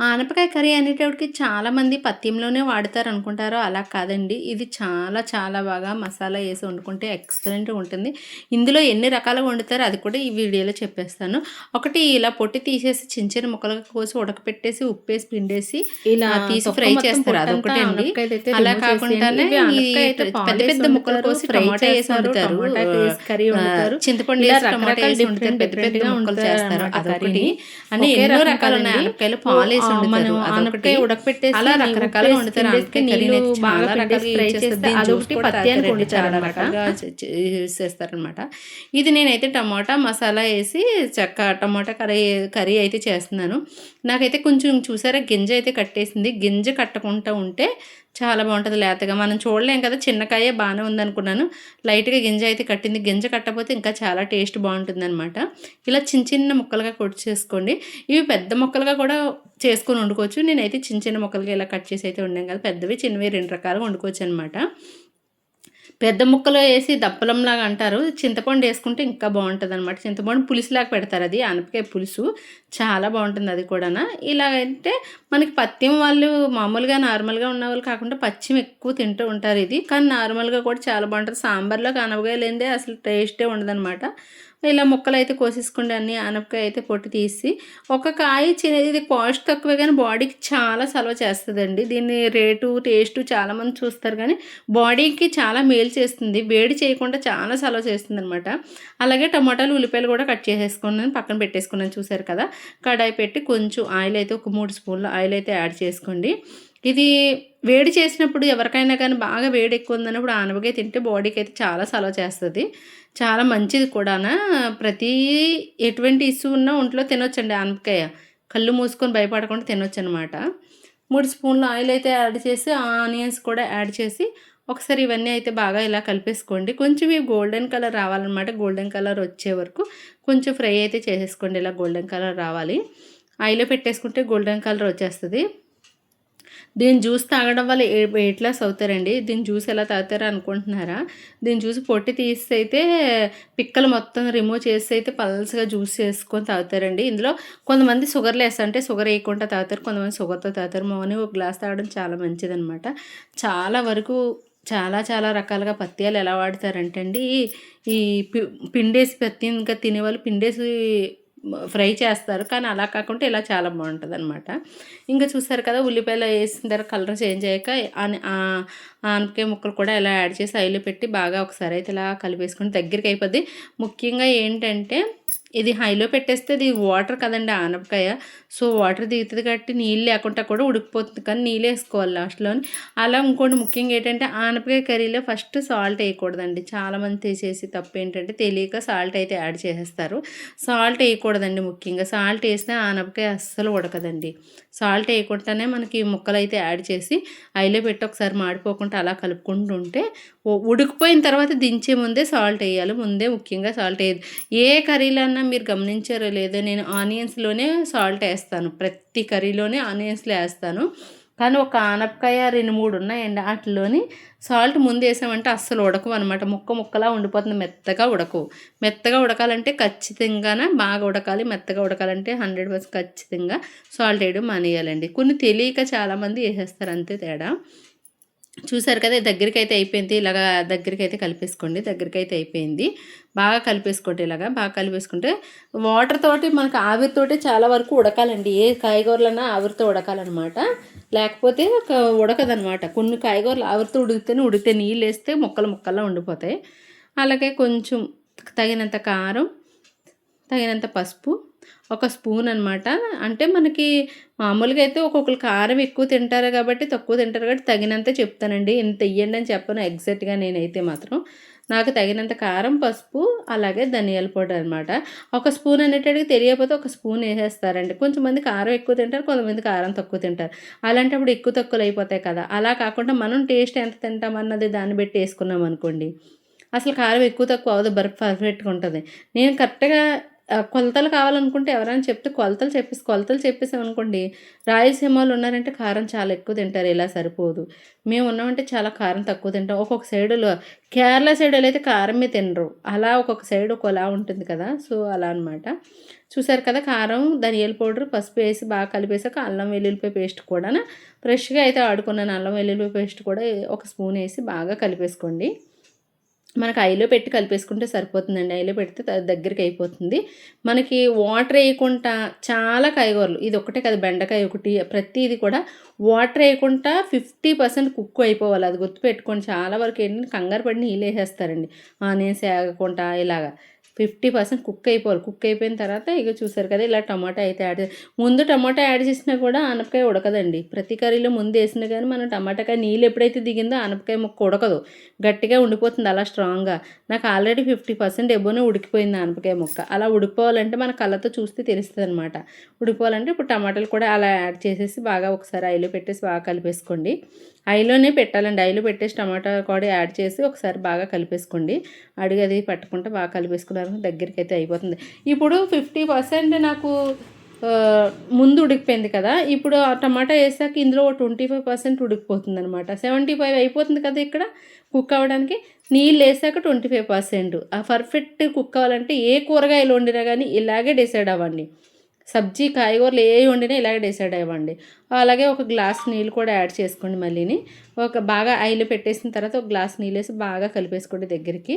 ఆనపకాయ కర్రీ అనేటప్పటికి చాలామంది పత్యంలోనే వాడతారు అనుకుంటారు అలా కాదండి. ఇది చాలా చాలా బాగా మసాలా వేసి వండుకుంటే ఎక్సలెంట్గా ఉంటుంది. ఇందులో ఎన్ని రకాలుగా వండుతారో అది కూడా ఈ వీడియోలో చెప్పేస్తాను. ఒకటి ఇలా పొట్టి తీసేసి చిన్న చిన్న ముక్కలుగా కోసి ఉడకపెట్టేసి ఉప్పేసి పిండేసి ఇలా తీసి ఫ్రై చేస్తారు. అదొకటి అండి. అలా కాకుండానే పెద్ద పెద్ద ముక్కలు కోసి టమాటా వేసి వండుతారు. చింతపండు వేసి టమాటా వేసి వండుతారు పెద్ద పెద్ద ముక్కలు చేస్తారు. అదొకటి. అని ఎన్నో రకం రకాలు ఉన్నాయి. ఆనపకాయలు పాలు వేసి వండుతారు. అదొకటి. ఉడకపెట్టేసి అలా రకరకాలుగా నీళ్ళు బాగా ఫ్రై చేస్తే అదొకటి పత్యానికి చేస్తారనమాట. ఇది నేనైతే టమాటా మసాలా వేసి చక్క టమాటా కర్రీ కర్రీ అయితే చేస్తున్నాను. నాకైతే కొంచెం చూసారా గింజ అయితే కట్టేసింది. గింజ కట్టకుండా ఉంటే చాలా బాగుంటుంది లేతగా. మనం చూడలేం కదా చిన్నకాయే బాగానే ఉందనుకున్నాను. లైట్గా గింజ అయితే కట్టింది. గింజ కట్టకపోతే ఇంకా చాలా టేస్ట్ బాగుంటుంది అనమాట ఇలా చిన్న చిన్న ముక్కలుగా కొట్టి చేసుకోండి. ఇవి పెద్ద ముక్కలుగా కూడా చేసుకొని వండుకోవచ్చు. నేనైతే చిన్న చిన్న ముక్కలుగా ఇలా కట్ చేసి అయితే వండాను కదా పెద్దవి చిన్నవి రెండు రకాలుగా వండుకోవచ్చు అనమాట పెద్ద ముక్కలు వేసి దప్పలంలాగా అంటారు. చింతపండు వేసుకుంటే ఇంకా బాగుంటుంది అనమాట చింతపండు పులుసులాగా పెడతారు అది. ఆనపకాయ పులుసు. చాలా బాగుంటుంది అది కూడా ఇలాగంటే మనకి పత్యం వాళ్ళు మామూలుగా నార్మల్గా ఉన్న వాళ్ళు కాకుండా పచ్చిమి ఎక్కువ తింటూ ఉంటారు ఇది. కానీ నార్మల్గా కూడా చాలా బాగుంటుంది. సాంబార్లో ఆనపకాయ లేదే అసలు టేస్టే ఉండదనమాట ఇలా ముక్కలు అయితే కోసేసుకోండి అన్ని ఆనపకాయ అయితే పొట్టు తీసి. ఒక కాయ చిన్నది ఇది కాస్ట్ తక్కువే కానీ బాడీకి చాలా సలవ చేస్తుందండి. దీన్ని రేటు టేస్ట్ చాలామంది చూస్తారు కానీ బాడీకి చాలా మేలు చేస్తుంది. వేడి చేయకుండా చాలా సలవ చేస్తుంది అనమాట అలాగే టమాటాలు ఉల్లిపాయలు కూడా కట్ చేసేసుకున్నాను పక్కన పెట్టేసుకున్నాను చూసారు కదా. కడాయి పెట్టి కొంచెం ఆయిల్ అయితే ఒక మూడు స్పూన్లు ఆయిల్ అయితే యాడ్ చేసుకోండి. ఇది వేడి చేసినప్పుడు ఎవరికైనా కానీ బాగా వేడి ఎక్కువ ఉందన్నప్పుడు ఆనపకాయ తింటే బాడీకి అయితే చాలా సలవ చేస్తుంది. చాలా మంచిది కూడా ప్రతి ఎటువంటి ఇష్యూ ఉన్నా ఒంట్లో తినొచ్చండి ఆనపకాయ. కళ్ళు మూసుకొని భయపడకుండా తినొచ్చు అనమాట మూడు స్పూన్లు ఆయిల్ అయితే యాడ్ చేసి ఆనియన్స్ కూడా యాడ్ చేసి ఒకసారి ఇవన్నీ అయితే బాగా ఇలా కలిపేసుకోండి. కొంచెం ఇవి గోల్డెన్ కలర్ రావాలన్నమాట. గోల్డెన్ కలర్ వచ్చే వరకు కొంచెం ఫ్రై అయితే చేసేసుకోండి. ఇలా గోల్డెన్ కలర్ రావాలి. ఆయిల్లో పెట్టేసుకుంటే గోల్డెన్ కలర్ వచ్చేస్తుంది. దీని జ్యూస్ తాగడం వల్ల ఏ వెయిట్ లాస్ అవుతారండి? దీని జ్యూస్ ఎలా తాగుతారు అనుకుంటున్నారా? దీని జ్యూస్ పొట్టి తీసి అయితే పిక్కలు మొత్తం రిమూవ్ చేసి అయితే పల్స్గా జ్యూస్ చేసుకొని తాగుతారండి. ఇందులో కొంతమంది షుగర్ లెస్ అంటే షుగర్ వేయకుండా తాగుతారు కొంతమంది షుగర్తో తాగుతారు. మార్నింగ్ ఒక గ్లాస్ తాగడం చాలా మంచిదనమాట చాలా వరకు చాలా చాలా రకాలుగా పత్యాలు ఎలా వాడతారంటే అండి ఈ పిండేసి పత్తి ఇంకా తినేవాళ్ళు పిండేసి ఫ్రై చేస్తారు. కానీ అలా కాకుండా ఇలా చాలా బాగుంటుంది అనమాట ఇంకా చూసారు కదా ఉల్లిపాయలు వేసిన తర్వాత కలర్ చేంజ్ అయ్యాక ఆనపకాయ ముక్కలు కూడా ఇలా యాడ్ చేసి ఆయిల్ పెట్టి బాగా ఒకసారి అయితే ఇలా కలిపేసుకుని దగ్గరికి అయిపోద్ది. ముఖ్యంగా ఏంటంటే ఇది హైలో పెట్టేస్తే ఇది వాటర్ కదండి ఆనపకాయ. సో వాటర్ దిగుతుంది కాబట్టి నీళ్ళు లేకుండా కూడా ఉడికిపోతుంది. కానీ నీళ్ళు వేసుకోవాలి లాస్ట్లో అలా ఇంకోటి ముఖ్యంగా ఏంటంటే ఆనపకాయ కర్రీలో ఫస్ట్ సాల్ట్ వేయకూడదండి. చాలామంది తీసేసి తప్పు ఏంటంటే తెలియక సాల్ట్ అయితే యాడ్ చేసేస్తారు. సాల్ట్ వేయకూడదండి ముఖ్యంగా. సాల్ట్ వేస్తే ఆనపకాయ అస్సలు ఉడకదండి. సాల్ట్ వేయకుండానే మనకి ముక్కలు అయితే యాడ్ చేసి ఐలో పెట్టి ఒకసారి మాడిపోకుండా అలా కలుపుకుంటూ ఉంటే ఉడికిపోయిన తర్వాత దించే ముందే సాల్ట్ వేయాలి. ముందే ముఖ్యంగా సాల్ట్ వేయదు ఏ కర్రీలన్నా మీరు గమనించారో లేదో నేను ఆనియన్స్లోనే సాల్ట్ వేస్తాను. ప్రతి కర్రీలోనే ఆనియన్స్లో వేస్తాను. కానీ ఒక ఆనపకాయ రెండు మూడు ఉన్నాయండి. వాటిలోని సాల్ట్ ముందు వేసామంటే అస్సలు ఉడకవు అనమాట ముక్క ముక్కలా ఉండిపోతుంది. మెత్తగా ఉడకవు. మెత్తగా ఉడకాలంటే ఖచ్చితంగానే బాగా ఉడకాలి. మెత్తగా ఉడకాలంటే హండ్రెడ్ పర్సెంట్ ఖచ్చితంగా సాల్ట్ వేయడం మానేయాలండి. కొన్ని తెలియక చాలామంది వేసేస్తారు. అంతే తేడా. చూసారు కదా దగ్గరికి అయితే అయిపోయింది. ఇలాగా దగ్గరికి అయితే కలిపేసుకోండి. దగ్గరికి అయితే అయిపోయింది. బాగా కలిపేసుకోండి ఇలాగా. బాగా కలిపేసుకుంటే వాటర్ తోటి మనకు ఆవిరితోటి చాలా వరకు ఉడకాలండి. ఏ కాయగూరలన్నా ఆవిరితో ఉడకాలన్నమాట. లేకపోతే ఉడకదనమాట కొన్ని కాయగూరలు ఆవిరితో ఉడికితేనే ఉడికితే నీళ్ళు వేస్తే ముక్కలు ముక్కల్లో ఉండిపోతాయి. అలాగే కొంచెం తగినంత కారం తగినంత పసుపు ఒక స్పూన్ అనమాట అంటే మనకి మామూలుగా అయితే ఒక్కొక్కరు కారం ఎక్కువ తింటారు కాబట్టి తక్కువ తింటారు కాబట్టి తగినంత చెప్తానండి. ఇంత ఇయ్యండి అని చెప్పను ఎగ్జాక్ట్గా నేనైతే మాత్రం. నాకు తగినంత కారం పసుపు అలాగే ధనియాల పొడి అనమాట ఒక స్పూన్ అనేటడికి తెలియకపోతే ఒక స్పూన్ వేసేస్తారండి. కొంతమంది కారం ఎక్కువ తింటారు కొంతమంది కారం తక్కువ తింటారు. అలాంటప్పుడు ఎక్కువ తక్కువలు అయిపోతాయి కదా. అలా కాకుండా మనం టేస్ట్ ఎంత తింటామన్నది దాన్ని బట్టి వేసుకున్నాం అనుకోండి. అసలు కారం ఎక్కువ తక్కువ అవ్వదు బర్ఫ్ పర్ఫెక్ట్గా ఉంటుంది. నేను కరెక్ట్గా కొలతలు కావాలనుకుంటే ఎవరైనా చెప్తే కొలతలు చెప్పేసి కొలతలు చెప్పేసామనుకోండి అనుకోండి వాళ్ళు ఉన్నారంటే కారం చాలా ఎక్కువ తింటారు ఇలా సరిపోదు. మేము ఉన్నామంటే చాలా కారం తక్కువ తింటాం. ఒక్కొక్క సైడులో కేరళ సైడ్ అయితే కారమే తినరు. అలా ఒక్కొక్క సైడ్ ఒకలా ఉంటుంది కదా సో అలా అనమాట చూసారు కదా కారం ధనియాల పౌడర్ పసుపు వేసి బాగా కలిపేసాక అల్లం వెల్లుల్లిపాయ పేస్ట్ కూడా ఫ్రెష్గా అయితే ఆడుకున్నాను. అల్లం వెల్లుల్లిపాయ పేస్ట్ కూడా ఒక స్పూన్ వేసి బాగా కలిపేసుకోండి. మనకు ఐలో పెట్టి కలిపేసుకుంటే సరిపోతుందండి. ఐలో పెడితే దగ్గరికి అయిపోతుంది. మనకి వాటర్ వేయకుండా చాలా కాయగూరలు ఇది ఒకటే కదా బెండకాయ ఒకటి ప్రతిది కూడా వాటర్ వేయకుండా ఫిఫ్టీ పర్సెంట్ కుక్ అయిపోవాలి. అది గుర్తుపెట్టుకోండి చాలా వరకు ఏంటంటే కంగారు పడి నీళ్ళు వేసేస్తారండి. ఆనియన్స్ వేగకుండా ఇలాగా. ఫిఫ్టీ పర్సెంట్ కుక్ అయిపోవాలి. కుక్ అయిపోయిన తర్వాత ఇక చూసారు కదా ఇలా టమాటా అయితే యాడ్ ముందు టమాటా యాడ్ చేసినా కూడా ఆనపకాయ ఉడకదండి. ప్రతి కర్రీలో ముందు వేసినా కానీ మనం టమాటాకాయ నీళ్ళు ఎప్పుడైతే దిగిందో ఆనపకాయ ముక్క ఉడకదు. గట్టిగా ఉండిపోతుంది అలా స్ట్రాంగ్గా. నాకు ఆల్రెడీ ఫిఫ్టీ పర్సెంట్ ఎబ్బోనే ఉడికిపోయింది ఆనపకాయ ముక్క. అలా ఉడికిపోవాలంటే మన కళ్ళతో చూస్తే తెలుస్తుంది అనమాట ఉడికిపోవాలంటే ఇప్పుడు టమాటాలు కూడా అలా యాడ్ చేసేసి బాగా ఒకసారి ఐలో పెట్టేసి బాగా కలిపేసుకోండి. ఐలోనే పెట్టాలండి. ఐలో పెట్టేసి టమాటా కూడా యాడ్ చేసి ఒకసారి బాగా కలిపేసుకోండి. అడిగి అది పట్టకుండా బాగా కలిపేసుకున్నారు దగ్గరికి అయితే అయిపోతుంది. ఇప్పుడు ఫిఫ్టీ పర్సెంట్ నాకు ముందు ఉడికిపోయింది కదా. ఇప్పుడు ఆ టమాటా వేసాక ఇందులో ట్వంటీ ఫైవ్ పర్సెంట్ ఉడికిపోతుంది అనమాట సెవెంటీ ఫైవ్ అయిపోతుంది కదా ఇక్కడ కుక్ అవ్వడానికి. నీళ్ళు వేసాక ట్వంటీ ఫైవ్ పర్సెంట్. ఆ పర్ఫెక్ట్ కుక్ అవ్వాలంటే ఏ కూరగాయలు వండినా కానీ ఇలాగే డిసైడ్ అవ్వండి. సబ్జీ కాయగూరలు ఏ వండినా ఇలాగే డిసైడ్ అవ్వండి. అలాగే ఒక గ్లాస్ నీళ్ళు కూడా యాడ్ చేసుకోండి మళ్ళీని. ఒక బాగా ఆయిల్ పెట్టేసిన తర్వాత ఒక గ్లాస్ నీళ్ళు వేసి బాగా కలిపేసుకోండి దగ్గరికి.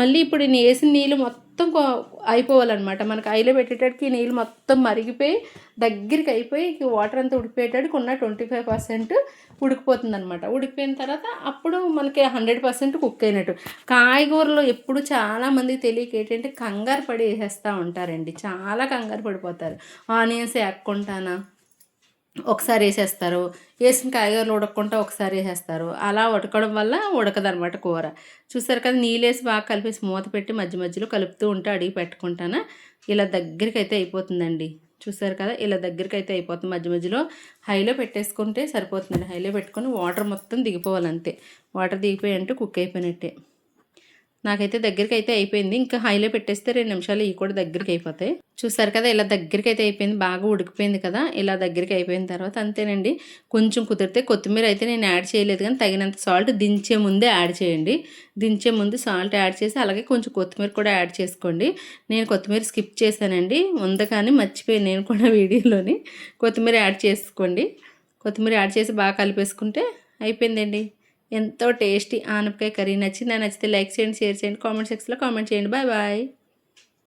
మళ్ళీ ఇప్పుడు నేను వేసిన నీళ్ళు మొత్తం కో- అయిపోవాలన్నమాట. మనకి ఐలో పెట్టేటట్టుకి నీళ్ళు మొత్తం మరిగిపోయి దగ్గరికి అయిపోయి ఇక వాటర్ అంతా ఉడికిపోయేటట్టుకు ఉన్న ట్వంటీ ఫైవ్ పర్సెంట్ ఉడికిపోతుంది అనమాట ఉడికిపోయిన తర్వాత అప్పుడు మనకి హండ్రెడ్ పర్సెంట్ కుక్ అయినట్టు. కాయగూరలు ఎప్పుడు చాలామంది తెలియక ఏంటంటే కంగారు పడి వేసేస్తూ ఉంటారండి. చాలా కంగారు పడిపోతారు. ఆనియన్స్ ఎక్కుంటానా ఒకసారి వేసేస్తారు. వేసిన కాయగూరలు ఉడకకుండా ఒకసారి వేసేస్తారు. అలా ఉడకడం వల్ల ఉడకదనమాట కూర. చూసారు కదా నీళ్ళు వేసి బాగా కలిపేసి మూత పెట్టి మధ్య మధ్యలో కలుపుతూ ఉంటే అడిగి పెట్టుకుంటానా? ఇలా దగ్గరికి అయితే అయిపోతుందండి. చూసారు కదా ఇలా దగ్గరికి అయితే అయిపోతుంది. మధ్య మధ్యలో హైలో పెట్టేసుకుంటే సరిపోతుందండి. హైలో పెట్టుకొని వాటర్ మొత్తం దిగిపోవాలి అంతే వాటర్ దిగిపోయి అంటే కుక్ అయిపోయినట్టే. నాకైతే దగ్గరికి అయితే అయిపోయింది. ఇంకా హైలో పెట్టేస్తే రెండు నిమిషాలు ఇవి కూడా దగ్గరికి అయిపోతాయి చూసారు కదా ఇలా దగ్గరికి అయితే అయిపోయింది. బాగా ఉడికిపోయింది కదా ఇలా దగ్గరికి అయిపోయిన తర్వాత అంతేనండి. కొంచెం కుదిరితే కొత్తిమీర అయితే నేను యాడ్ చేయలేదు కానీ తగినంత సాల్ట్ దించే ముందే యాడ్ చేయండి. దించే ముందు సాల్ట్ యాడ్ చేసి అలాగే కొంచెం కొత్తిమీర కూడా యాడ్ చేసుకోండి. నేను కొత్తిమీర స్కిప్ చేశానండి. ఉంది కానీ మర్చిపోయాను నేను కూడా వీడియోలోని. కొత్తిమీర యాడ్ చేసుకోండి. కొత్తిమీర యాడ్ చేసి బాగా కలిపేసుకుంటే అయిపోయిందండి. ఎంతో టేస్టీ ఆనపకాయ కర్రీ నచ్చిందా. నచ్చితే లైక్ చేయండి షేర్ చేయండి కామెంట్ సెక్షన్లో కామెంట్ చేయండి. Bye bye.